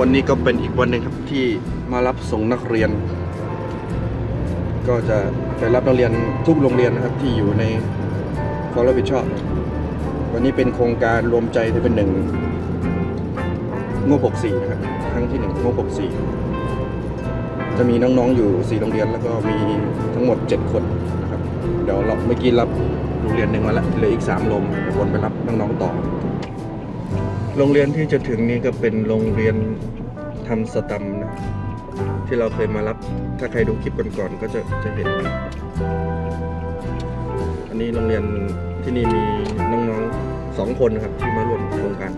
วันนี้ก็เป็นอีกวันหนึ่งครับที่มารับส่งนักเรียน ก็จะไปรับนักเรียนทุกโรงเรียนนะครับที่อยู่ในความรับผิดชอบ วันนี้เป็นโครงการรวมใจที่เป็นหนึ่งงบ64นะครับครั้งที่หนึ่งงบ64 จะมีน้องๆอยู่ 4 โรงเรียนแล้วก็มีทั้งหมด 7 คนนะครับเดี๋ยวเราเมื่อกี้รับโรงเรียนหนึ่งมาแล้วเหลืออีก 3 ลมเดี๋ยววนไปรับน้องๆต่อ โรงเรียนที่จะถึงนี้ก็เป็นโรงเรียนทำสตัมนะ ที่เราเคยมารับ ถ้าใครดูคลิปก่อนๆก็จะจะเห็น อันนี้โรงเรียนที่นี่มีน้องๆสองคนนะครับ ที่มาร่วมโครงการ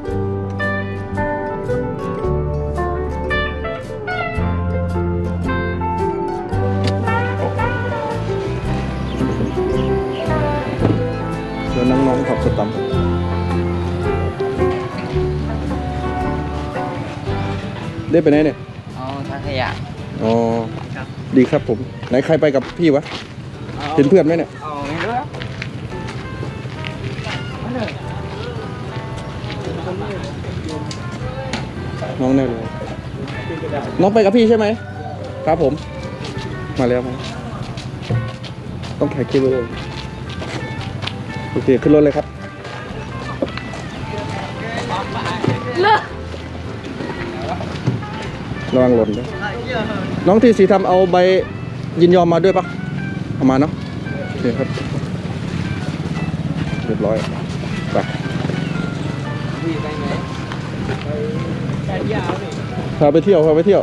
แล้วน้องๆขับสตัม ได้ไปไหนเนี่ย อ๋อทัขยะ อ๋อ ครับ ดีครับผม ไหนใครไปกับพี่วะ เห็นเพื่อนไหมเนี่ย เอาไม่รู้ครับน้องแน่เลย น้องไปกับพี่ใช่ไหม ครับผม มาแล้วมาต้องถ่ายคลิปไว้เลยโอเค ขึ้นรถเลยครับ ระวังหล่นด้วยน้องที่สีทำเอาใบยินยอมมาด้วยปะเอามาเนาะโอเคครับเรียบร้อยไปพี่ไปไหนไปยาวนี่พาไปเที่ยวพาไปเที่ยว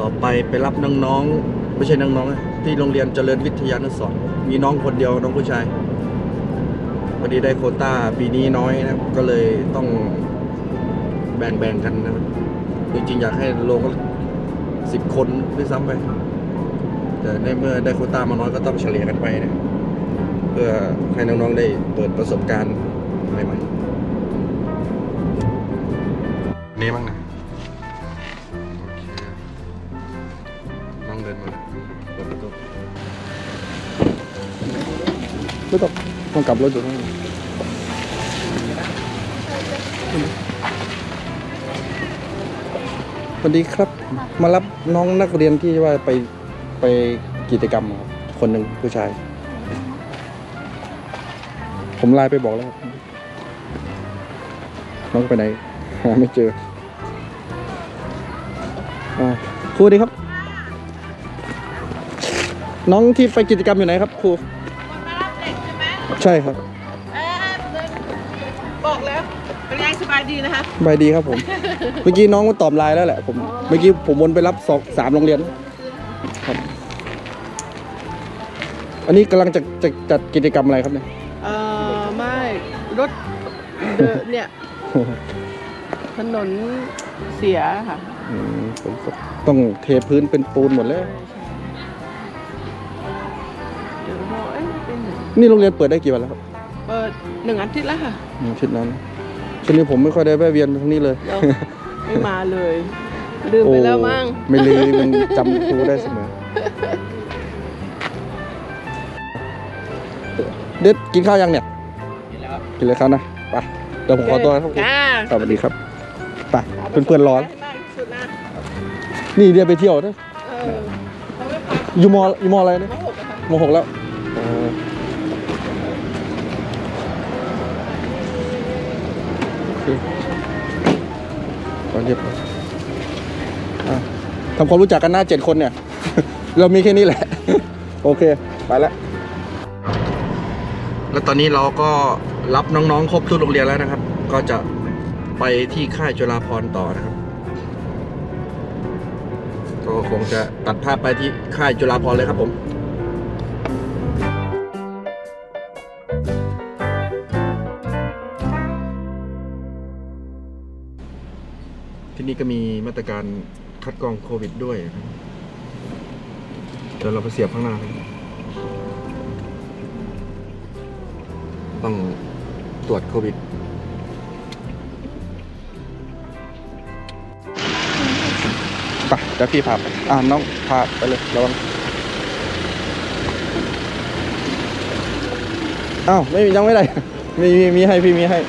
ต่อไปไปรับน้องๆไม่ใช่น้องๆที่โรงเรียนเจริญวิทยานุสรมีน้องคนเดียวน้องผู้ชาย พอดีได้โคต้าปีนี้น้อยนะครับ ก็เลยต้องแบ่งๆกันนะครับจริงๆอยากให้ลงสิบคนด้วยซ้ำไปแต่ในเมื่อได้โคต้ามาน้อยก็ต้องเฉลี่ยกันไปนะเพื่อให้น้องๆได้เปิดประสบการณ์ใหม่ๆนี่บ้างนะน้องเดินมาเปิดประตูไม่ต้อง ต้องกลับรถอยู่ข้างในสวัสดีครับ มารับน้องนักเรียนที่ว่าไปไปกิจกรรมครับคนหนึ่งผู้ชาย ผมไลน์ไปบอกแล้วครับน้องไปไหนหาไม่เจออครูดีครับ น้องที่ไปกิจกรรมอยู่ไหนครับครู ใช่ไหมใช่ครับเออเดินบอกแล้วเป็นไงสบายดีนะคะสบายดีครับผม เมื่อกี้น้องมาตอบไลน์แล้วแหละผมเมื่อกี้ผมวนไปรับสองสามโรงเรียนครับ อันนี้กำลังจะจะจัดกิจกรรมอะไรครับเนี่ย เออไม่รถเดินเนี่ยถนนเสียค่ะ อืมผมก็ต้องเทพื้นเป็นปูนหมดแล้ว นหนึ่งนี่โรงเรียนเปิดได้กี่วันแล้วครับเปิดหนึ่งอาทิตย์แล้วค่ะอืมชุดนั้นช่วงนี้ผมไม่ค่อยได้แวะเวียนทั้งนี้เลยเดี๋ยวไม่มาเลยลืมไปแล้วมั้ง โอ้ไม่ลืมมันจำครูได้เสมอ เด็ดกินข้าวยังเนี่ยนี่แล้วครับ กินเลยครับนะ ไป เดี๋ยวผมขอตัวนะครับครูจ้าสวัสดีครับ ไป เพื่อนๆร้อน ให้มากที่สุดนะนี่เรียนไปเที่ยวนะเออเขาไม่พาอยู่มออยู่มออะไรนะมหกอะค่ะ มหกแล้วอ๋อ โอเคตอเย็บร้อยทำความรู้จักกันหน้าเจ็ดคนเนี่ย เรามีแค่นี้แหละ โอเค ไปแล้ว แล้วตอนนี้เราก็รับน้องๆ ครบทุกโรงเรียนแล้วนะครับ ก็จะไปที่ค่ายจุฬาพรต่อนะครับ ก็คงจะตัดภาพไปที่ค่ายจุฬาพรเลยครับผม ที่นี่ก็มีมาตรการคัดกรองโควิดด้วยครับเดี๋ยวเราไปเสียบข้างหน้าเลยต้องตรวจโควิดไปเดี๋ยวพี่พาไปอ่าน้องพาไปเลยระวังอ้าวไม่มียังไม่ได้ มีมีมีให้พี่มีให้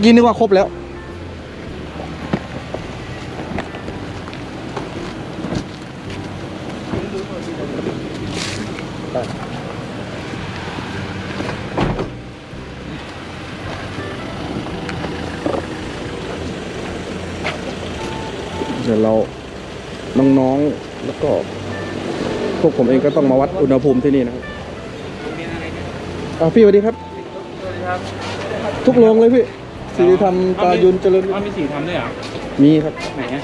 อกี้นึกว่าครบแล้ว เดี๋ยวเราน้องๆแล้วก็พวกผมเองก็ต้องมาวัดอุณหภูมิที่นี่นะครับอ่าพี่สวัสดีครับสวัสดีครับ ทุกโรงเลยพี่ สิริธรรมตายุนเจริญอ้าวมีสีทำด้วยเหรอ มีครับไหนอะ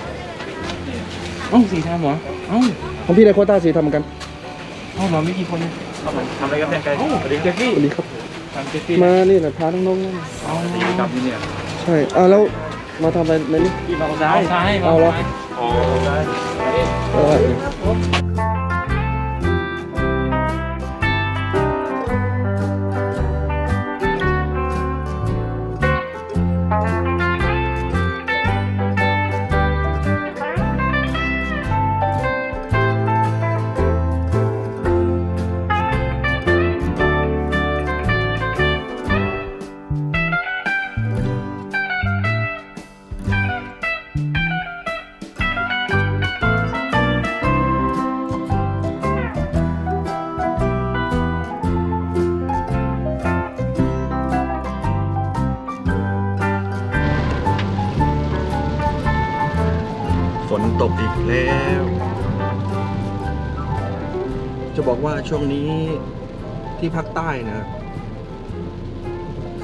เอ้าสีทำเหรอ เอ้าของพี่ได้โควต้าสีทำเหมือนกันเอ้าเราไม่กี่คนเนี่ยทำอะไรกันแทนไกลสวัสดีเจฟฟี่สวัสดีครับ ทำเจฟฟี่มานี่แหละพาน้องๆนั่นอ๋อทำเนี่ยใช่อ่าแล้วมาทำอะไรในนี้ พี่บางซ้ายซ้ายเอาเหรออ๋อซ้ายเออ นตกอีกแล้ว จะบอกว่าช่วงนี้ที่ภาคใต้นะ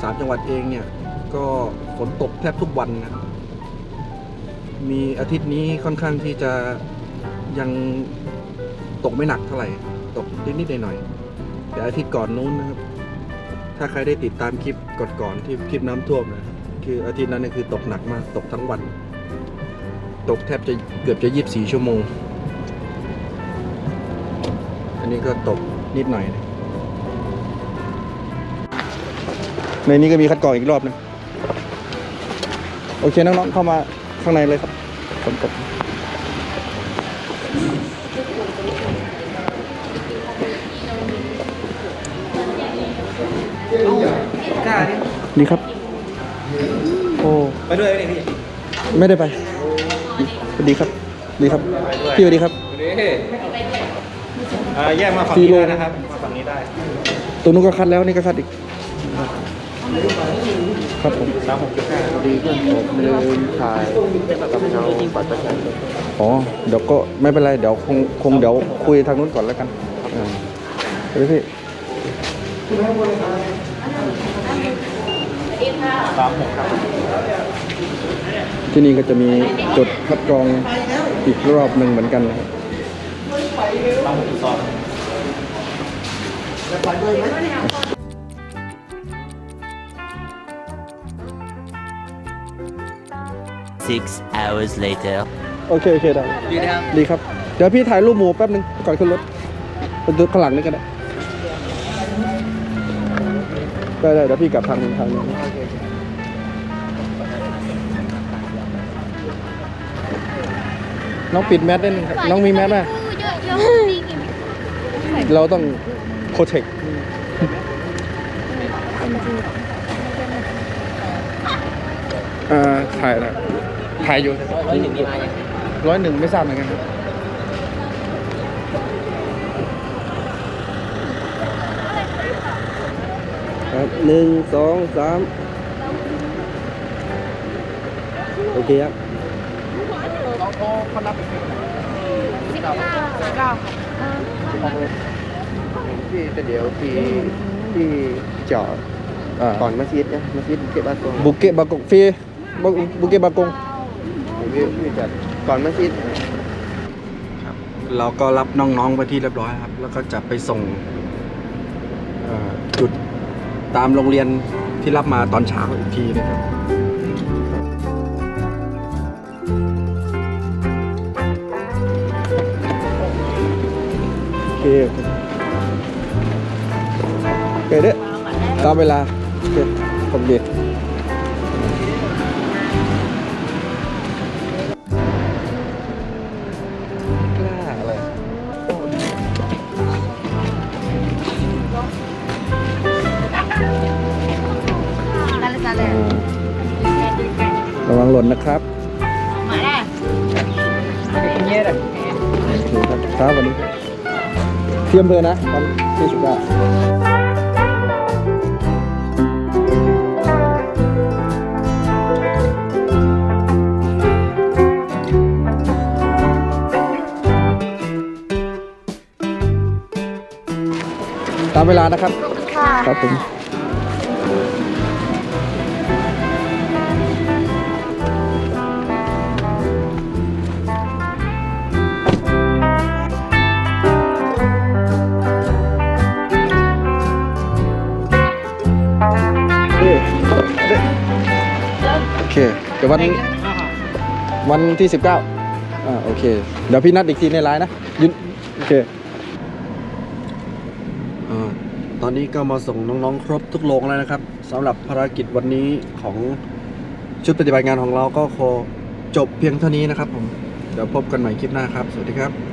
สามจังหวัดเองเนี่ย ก็ฝนตกแทบทุกวันนะ มีอาทิตย์นี้ค่อนข้างที่จะยังตกไม่หนักเท่าไหร่ ตกนิดๆหน่อยๆแต่อาทิตย์ก่อนนู้นนะครับ ถ้าใครได้ติดตามคลิปก่อนๆที่คลิปน้ำท่วมนะคืออาทิตย์นั้นเนี่ยคือตกหนักมาก ตกทั้งวัน ตกแทบจะเกือบจะยีิบสี่ชั่วโมง อันนี้ก็ตกนิดหน่อยนะในนี้ก็มีคัดกรองอีกรอบหนึงโอเค น้องๆเข้ามาข้างในเลยครับฝนตกดีครับ โอ้ ไปด้วยไหมพี่ ไม่ได้ไป สวัสดีครับสวัสดีครับ พี่สวัสดีครับอ่าแยกมาฝั่งกินี้โลได้นะครับ มาฝั่งนี้ได้ตัวนู้นก็คัดแล้วนี่ก็คัดอีก ครับผมสามหกจุดห้าดีเพื่อนผมลืมถ่ายกับเงาปัตตานีอ๋อเดี๋ยวก็ไม่เป็นไรเดี๋ยวคงคงเดี๋ยวคุยทางนู้นก่อนแล้วกันอ่าเดี๋ยวพี่ สามหกครับ ที่นี่ก็จะมีจุดคัดกรองอีกรอบหนึ่งเหมือนกันนะครับสามหกจุดสอง Six hours later. โอเค โอเคได้ดีนะครับ ดีครับ เดี๋ยวพี่ถ่ายรูปหมูแป๊บนึง ก่อนขึ้นรถไปดูข้างหลังนี่ก็ได้ ได้ได้เดี๋ยวพี่กลับทางนึงทางนึงน้องปิดแมสได้หนึ่งครับน้องมีแมสไหมเราต้องโปรเทคอ่าถ่ายนะถ่ายอยู่ร้อยหนึ่งมีมายังร้อยหนึ่งไม่ทราบเหมือนกัน ครับหนึ่งสองสามโอเคครับสิบเก้าสิบเก้าค่ะพี่แต่เดี๋ยวพี่พี่จอดก่อนมัสยิดนะมัสยิดเกบานตรงบุเกะบากงฟีบุเกะบากงก่อนมัสยิดเราก็รับน้องๆไปที่เรียบร้อยครับ แล้วก็จะไปส่งจุด ตามโรงเรียนที่รับมาตอนเช้าอีกทีนะครับโอเคโอเคเคเด้อตามเวลาโอเคผมดี หล่นนะครับมาได้อย่างเงี้ยเลยโอเคครับครับวันนี้เที่ยมเพอนะวันที่สิบเก้าตามเวลานะครับค่ะครับผม ดี๋ยววันวันที่ 19อ่าโอเค เดี๋ยวพี่นัดอีกทีในไลน์นะยืนโอเคอ่าตอนนี้ก็มาส่งน้องๆ ครบทุกโรงแล้วนะครับสำหรับภารกิจวันนี้ของชุดปฏิบัติงานของเราก็คอจบเพียงเท่านี้นะครับผม เดี๋ยวพบกันใหม่คลิปหน้าครับ สวัสดีครับ